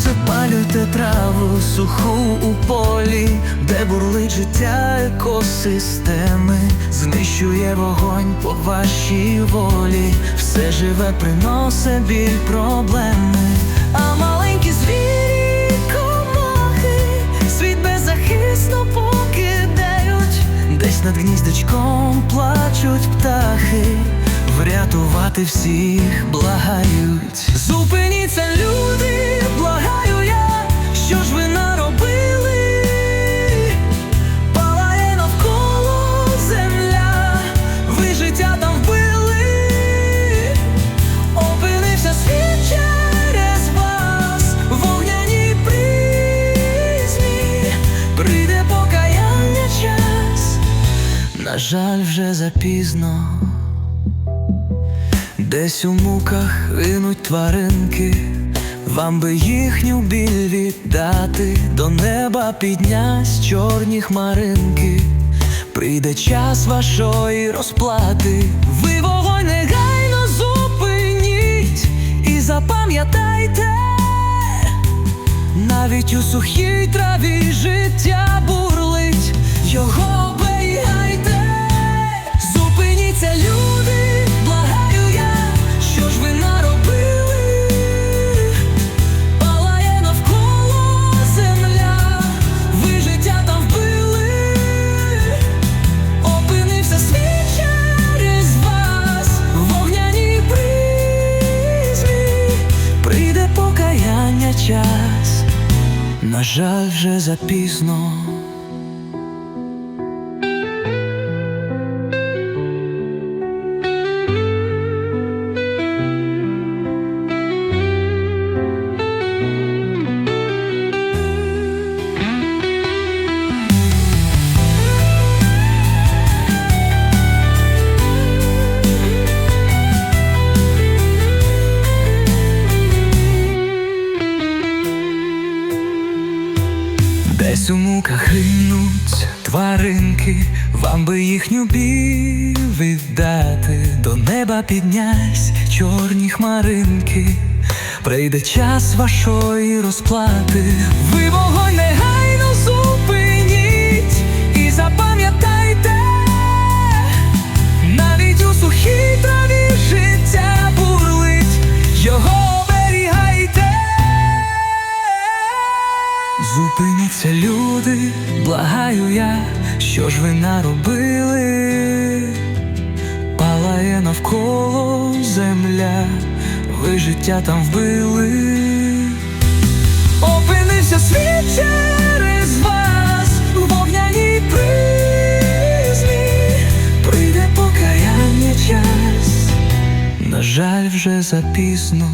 запалюйте траву суху у полі, де бурлить життя екосистеми, знищує вогонь по вашій волі, все живе приносить біль проблеми, а маленькі звірі комахи світ беззахисно покидають, десь над гніздечком плачуть птахи, врятувати всіх благають. Зупиніться, люди, на жаль, вже запізно. Десь у муках гинуть тваринки, вам би їхню біль віддати, до неба піднясь чорні хмаринки, прийде час вашої розплати, ви вогонь негайно зупиніть і запам'ятайте, навіть у сухій траві життя бурлить, час, на жаль, вже запізно. У муках гинуть тваринки, вам би їхню бів віддати, до неба піднясь чорні хмаринки, прийде час вашої розплати, ви Зупиніться, люди, благаю я, що ж ви наробили? Палає навколо земля, ви життя там вбили. Опинився світ через вас у вогняній призмі, прийде покаяння час, на жаль, вже запізно.